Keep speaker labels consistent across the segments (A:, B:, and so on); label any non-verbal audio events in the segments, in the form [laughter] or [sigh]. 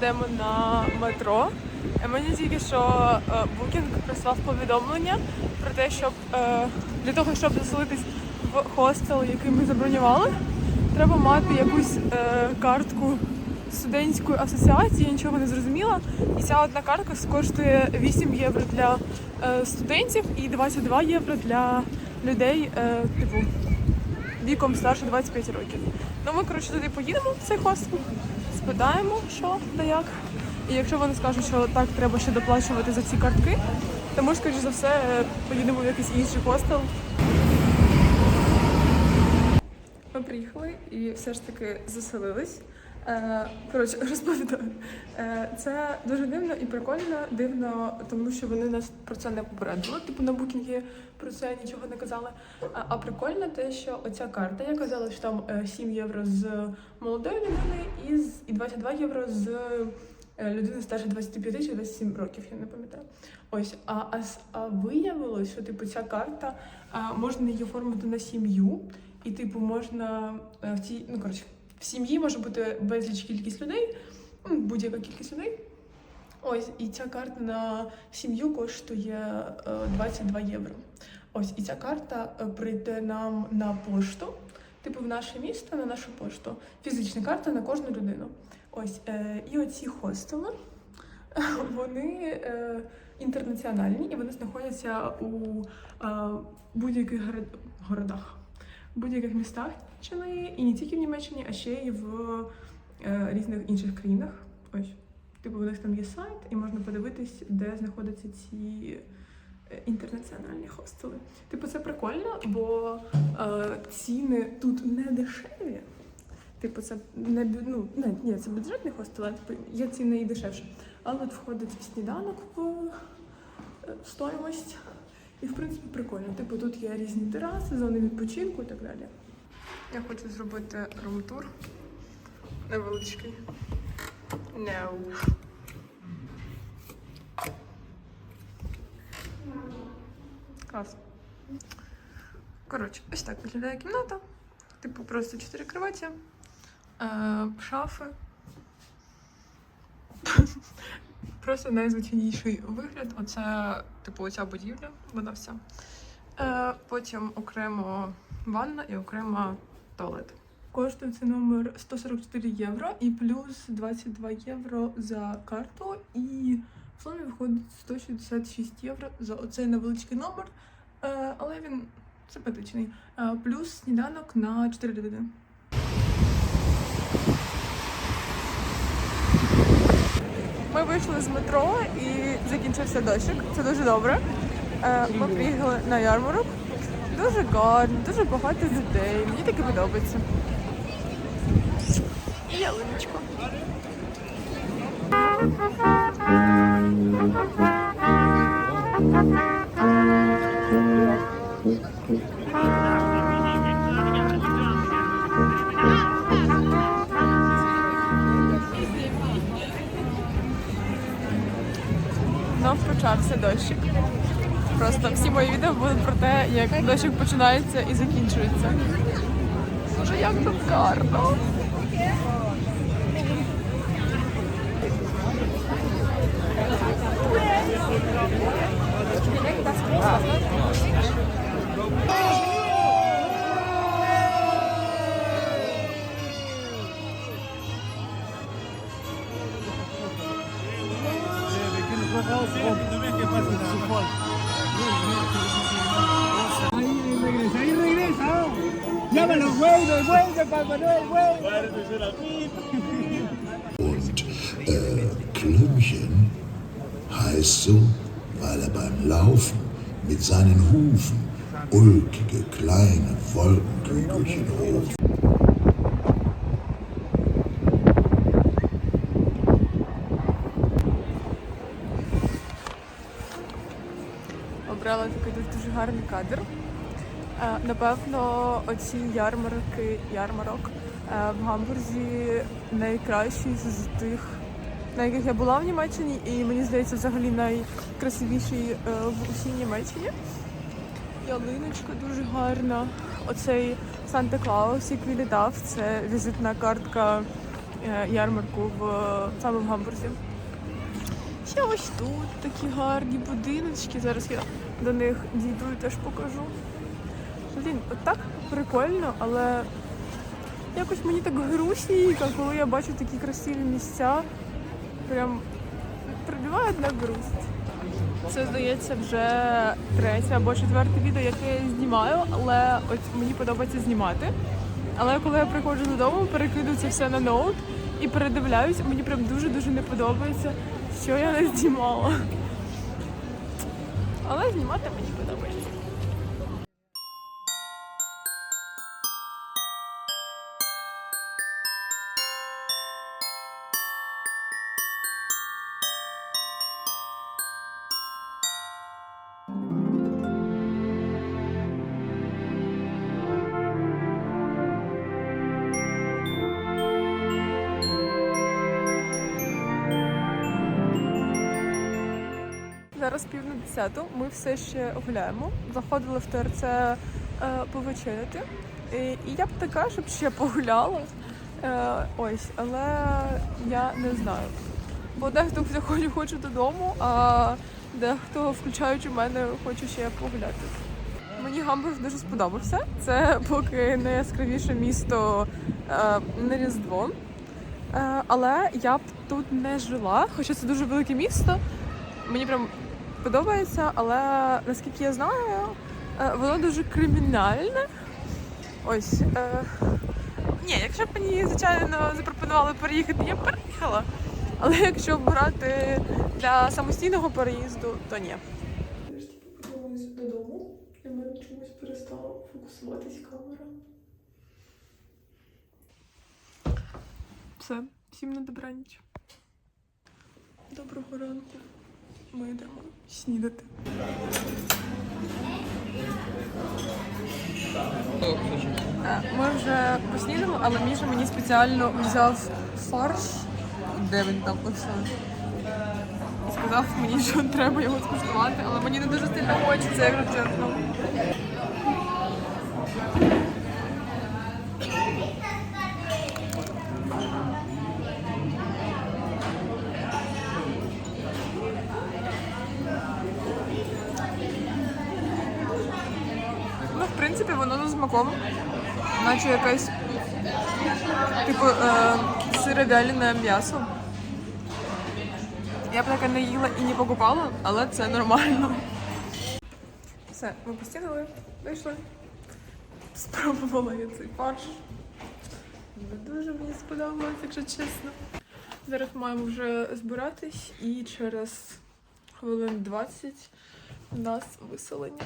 A: йдемо на метро. Е, Мені тільки що е, Booking прислав повідомлення про те, щоб е, для того, щоб заселитись в хостел, який ми забронювали, треба мати якусь картку студентської асоціації, я нічого не зрозуміла. І ця одна картка коштує 8 євро для студентів і 22 євро для людей, типу, віком старше 25 років. Ну ми коротше туди поїдемо в цей хостел, спитаємо, що та як. І якщо вони скажуть, що так треба ще доплачувати за ці картки, то ми, скоріш за все, поїдемо в якийсь інший хостел. Ми приїхали і все ж таки заселились. Е, Коротше, [laughs] розповідаю. Е, Це дуже дивно і прикольно. Дивно, тому що вони нас про це не попередили. Типу на букінгі про це нічого не казали. А, прикольно те, що оця карта, я казала, що там е, 7 євро з молодої людини і, з, і 22 євро з е, людини старше 25 чи 27 років, я не пам'ятаю. Ось, а, а, а виявилось, що типу ця карта можна її оформити на сім'ю, і типу можна е, в цій, ну коротше, в сім'ї може бути безліч кількість людей, будь-яка кількість людей. Ось, і ця карта на сім'ю коштує е, 22 євро. Ось, і ця карта е, прийде нам на пошту, типу в наше місто, на нашу пошту. Фізична карта на кожну людину. Ось, е, і оці хостели, [laughs] вони е, інтернаціональні і вони знаходяться у е, будь-яких город- городах, будь-яких містах Німеччини, і не тільки в Німеччині, а ще й в е, різних інших країнах. Ось. Типу, у них там є сайт, і можна подивитись, де знаходяться ці е, інтернаціональні хостели. Типу, це прикольно, бо е, ціни тут не дешеві. Типу, це не ну, не, ні, це бюджетний хостел, а типу, є ціни і дешевше. Але тут входить сніданок в е, стоїмость. І в принципі прикольно. Типу, тут є різні тераси, зони відпочинку і так далі. Я хочу зробити рум-тур невеличкий. No. Клас. Коротше, ось так виглядає кімната. Типу, просто чотири кроваті, е, шафи. [laughs] Просто найзвичайніший вигляд. Оце, типу, оця будівля, вона вся. Е, потім окремо ванна і окремо туалет. Коштує цей номер 144 євро і плюс 22 євро за карту. І в сумі виходить 166 євро за оцей невеличкий номер. Е, але він симпатичний. Е, плюс сніданок на 4 людини. Ми вийшли з метро і закінчився дощик. Це дуже добре. Е, Ми приїхали на ярмарок. Дуже гарно, дуже багато людей. Мені таке подобається. І ялиночку. Знов почався дощик. Просто всі мої відео будуть про те, як дощик починається і закінчується. Боже, як тут гарно.
B: Klümpchen heißt so, weil er beim Laufen mit seinen Hufen ulkige kleine Wolkenkügelchen hoch
A: Обрала такий дуже гарний кадр. Е, Напевно, оці ярмарки, ярмарок е, в Гамбурзі найкращі з тих, на яких я була в Німеччині, і мені здається, взагалі найкрасивіший е, в усій Німеччині. Ялиночка дуже гарна. Оцей Санта Клаус, який літав. Це візитна картка е, ярмарку в саме в Гамбурзі. Ще ось тут такі гарні будиночки. Зараз я до них дійду і теж покажу. Блін, от прикольно, але якось мені так грустненько, коли я бачу такі красиві місця. Прям прибиває одна грусть. Це здається вже третє або четверте відео, яке я знімаю, але от мені подобається знімати. Але коли я приходжу додому, перекидаю це все на ноут і передивляюся, мені прям дуже-дуже не подобається, що я не знімала. Але знімати мені Зараз пів на десяту. Ми все ще гуляємо. Заходили в ТРЦ е, повечеряти. І, і я б така, щоб ще погуляла. Е, ось, але я не знаю. Бо дехто хоче, хоче додому, а дехто, включаючи мене, хоче ще погуляти. Мені Гамбург дуже сподобався. Це поки найяскравіше місто е, на Різдво. Е, але я б тут не жила, хоча це дуже велике місто. Мені прям подобається, але наскільки я знаю, е, воно дуже кримінальне. Ось. Е, ні, якщо б мені, звичайно, запропонували переїхати, я б переїхала. Але якщо брати для самостійного переїзду, то ні. Нарешті повернулися додому, і в мене чомусь перестала фокусуватись камера. Все, всім на добраніч. Доброго ранку. Ми йдемо снідати. Е, Ми вже поснідали, але Міша мені спеціально взяв фарш. Де він там оце? І сказав мені, що треба його скуштувати, але мені не дуже сильно хочеться, як чесно. Ну, в принципі, воно за смаком. Наче якесь типу е, сировялене м'ясо. Я б таке не їла і не покупала, але це нормально. Все, ми постігли, вийшли. Спробувала я цей фарш. Не дуже мені сподобалось, якщо чесно. Зараз маємо вже збиратись і через хвилин 20 у нас виселення.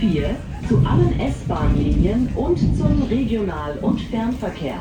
C: Vier zu allen S-Bahn-Linien und zum Regional- und Fernverkehr.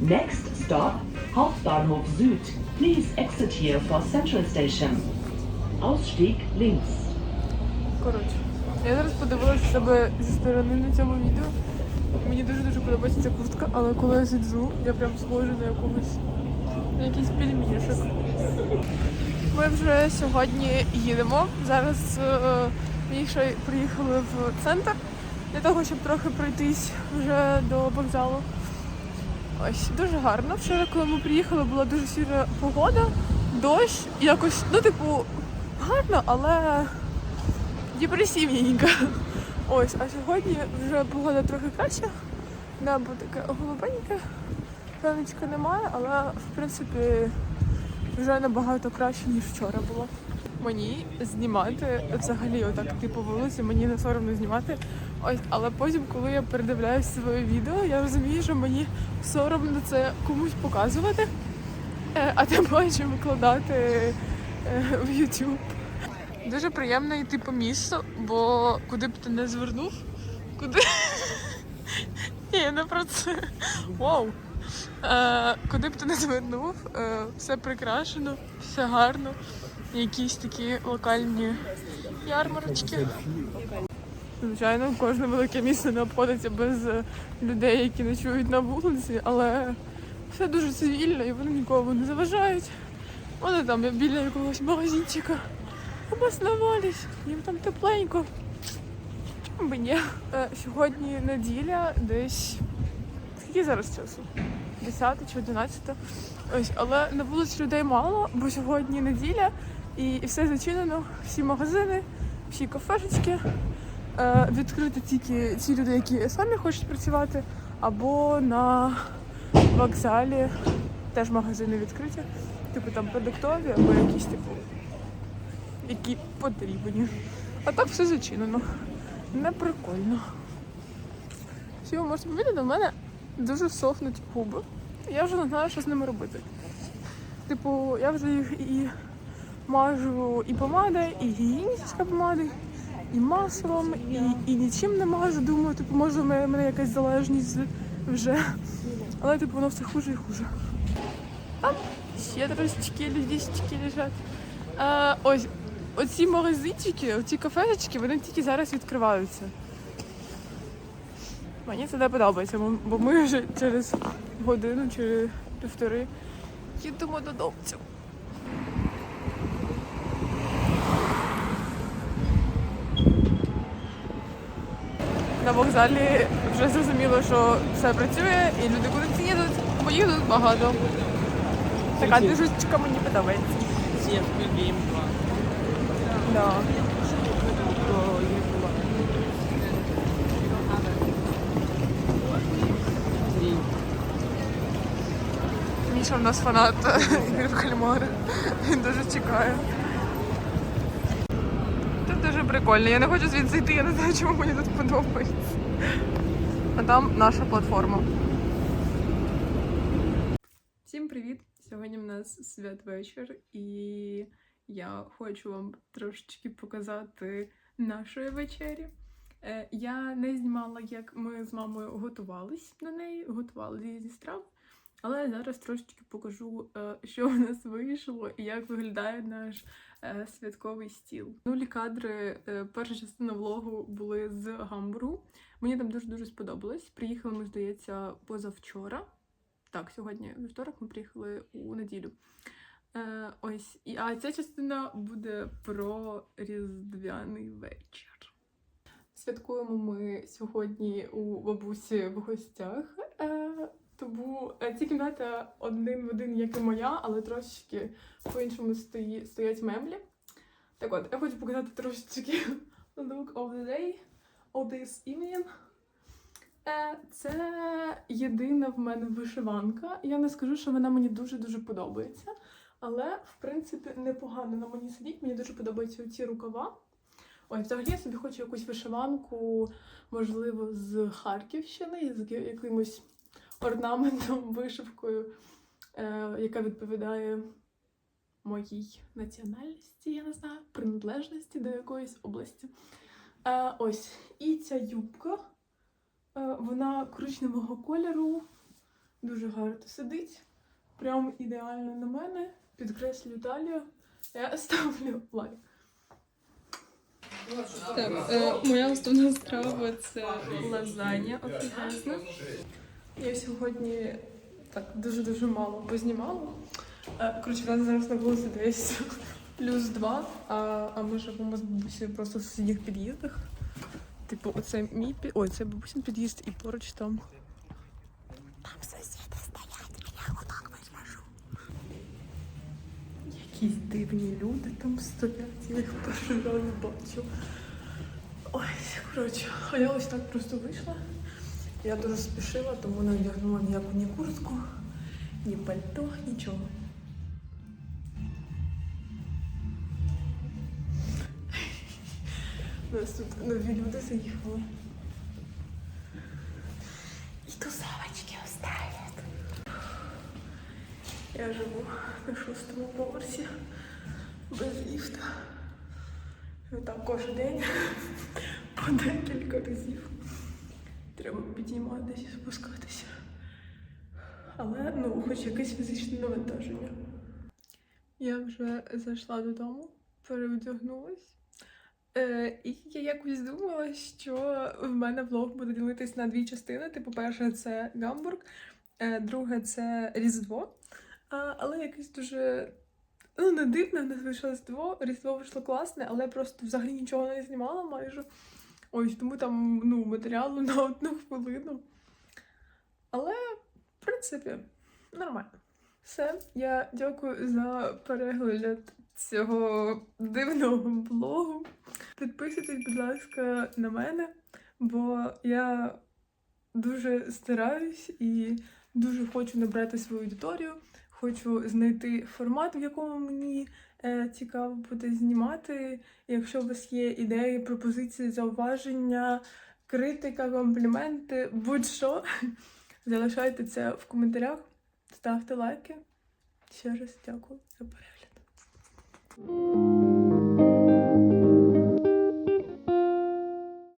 C: Next stop, Hauptbahnhof Süd. Please exit here for Central Station. Ausstieg links.
A: Коротше, я зараз подивилася себе зі сторони на цьому відео. Мені дуже-дуже подобається ця куртка, але коли я сиджу, я прям схожа на якогось на якийсь пельмішок. Ми вже сьогодні їдемо. Зараз е, Міша приїхали в центр для того, щоб трохи пройтись вже до вокзалу. Ось дуже гарно. Вчора, коли ми приїхали, була дуже сіра погода, дощ, якось, ну, типу, гарно, але депресивненько. Ось, а сьогодні вже погода трохи краща. Небо таке голубеньке. Сонечка немає, але в принципі вже набагато краще, ніж вчора було. Мені знімати взагалі отак типу вулиці, мені не соромно знімати. Ось, але потім, коли я передивляюсь своє відео, я розумію, що мені соромно це комусь показувати, е, а тим паче викладати е, в YouTube. Дуже приємно йти по місту, бо куди б ти не звернув, куди. [laughs] Ні, не про це. Вау. Е, куди б ти не звернув, все прикрашено, все гарно. Якісь такі локальні ярмарочки. Звичайно, кожне велике місто не обходиться без е, людей, які ночують на вулиці, але все дуже цивільно і вони нікому не заважають. Вони там біля якогось магазинчика обоснувались, їм там тепленько. Чому би ні? Е, сьогодні неділя, десь. Скільки зараз часу? 10 чи 11. Ось, але на вулиці людей мало, бо сьогодні неділя і, і все зачинено, всі магазини, всі кафешечки. Е, відкриті тільки ті люди, які самі хочуть працювати, або на вокзалі теж магазини відкриті. Типу там продуктові або якісь типу, які потрібні. А так все зачинено. Не прикольно. Що ви можете помітити, в мене дуже сохнуть губи. Я вже не знаю, що з ними робити. Типу, я вже їх і мажу і помадою, і гігієнічна помадою, і маслом, і, і нічим не мажу. Думаю, типу, може, в мене якась залежність вже. Але типу воно все хуже і хуже. А, ще трошечки людічки лежать. А, ось, оці магазинчики, оці кафешечки, вони тільки зараз відкриваються. Мені це не подобається, бо- ми вже через годину чи півтори їдемо додому. На вокзалі вже зрозуміло, що все працює і люди кудись їдуть, бо їх тут багато. Така движучка мені подобається. Да. Міша в нас фанат [laughs] ігри в кальмари. Він дуже чекає. Прикольно. Я не хочу звідси йти, я не знаю, чому мені тут подобається. А там наша платформа. Всім привіт! Сьогодні в нас святвечір, і я хочу вам трошечки показати нашої вечері. Е, Я не знімала, як ми з мамою готувались до неї, готували різні страви. Але зараз трошечки покажу, е, що в нас вийшло і як виглядає наш святковий стіл. Нулі кадри, е, перша частина влогу були з гамбургу. Мені там дуже-дуже сподобалось. Приїхали ми, здається, позавчора. Так, сьогодні вівторок ми приїхали у неділю. Е, ось, а ця частина буде про різдвяний вечір. Святкуємо ми сьогодні у бабусі в гостях. Е, тому е, ця кімната один в один, як і моя, але трошечки по-іншому стої, стоять меблі. Так от, я хочу показати трошечки [laughs] look of the day of this evening. Е, Це єдина в мене вишиванка. Я не скажу, що вона мені дуже-дуже подобається. Але, в принципі, непогано на мені сидіть. Мені дуже подобаються ці рукава. Ой, взагалі я собі хочу якусь вишиванку, можливо, з Харківщини, з якимось орнаментом, [laughs] вишивкою, е, яка відповідає моїй національності, я не знаю, приналежності до якоїсь області. Е, ось, і ця юбка, е, вона коричневого кольору, дуже гарно сидить. Прям ідеально на мене. Підкреслюю талію. Я [laughs] ставлю лайк. Так, е, моя основна страва це лазанья офігезна. Я сьогодні так дуже-дуже мало познімала. Е, Коротше, в нас зараз на вулиці десь [laughs] плюс два, а, а ми живемо з бабусею просто в сусідніх під'їздах. Типу, оце мій під... Ой, це бабусин під'їзд і поруч там. Там сусіди стоять, а я отак візьму. Якісь дивні люди там стоять, я їх перший раз бачу. Ой, коротше, а я ось так просто вийшла. Я дуже спішила, тому не одягнула ніяку ні куртку, ні пальто, нічого. У нас тут нові люди заїхали. І тусовочки оставят. Я живу на шостому поверсі без ліфта. І так кожен день по декілька разів. Треба підійматися і спускатися. Але ну, хоч якесь фізичне навантаження. Я вже зайшла додому, переодягнулась. Е, і я якось думала, що в мене влог буде ділитись на дві частини. Типу, перше це гамбург, Е, друге це Різдво. А, але якесь дуже ну, не дивне, нас вийшло Різдво. Різдво вийшло класне, але просто взагалі нічого не знімала майже. Ось тому там ну, матеріалу [laughs] на одну хвилину. Але, в принципі, нормально. Все, я дякую за перегляд цього дивного блогу. Підписуйтесь, будь ласка, на мене, бо я дуже стараюсь і дуже хочу набрати свою аудиторію хочу знайти формат, в якому мені е, цікаво буде знімати. Якщо у вас є ідеї, пропозиції, зауваження, критика, компліменти, будь-що, [laughs] залишайте це в коментарях, ставте лайки. Ще раз дякую за перегляд.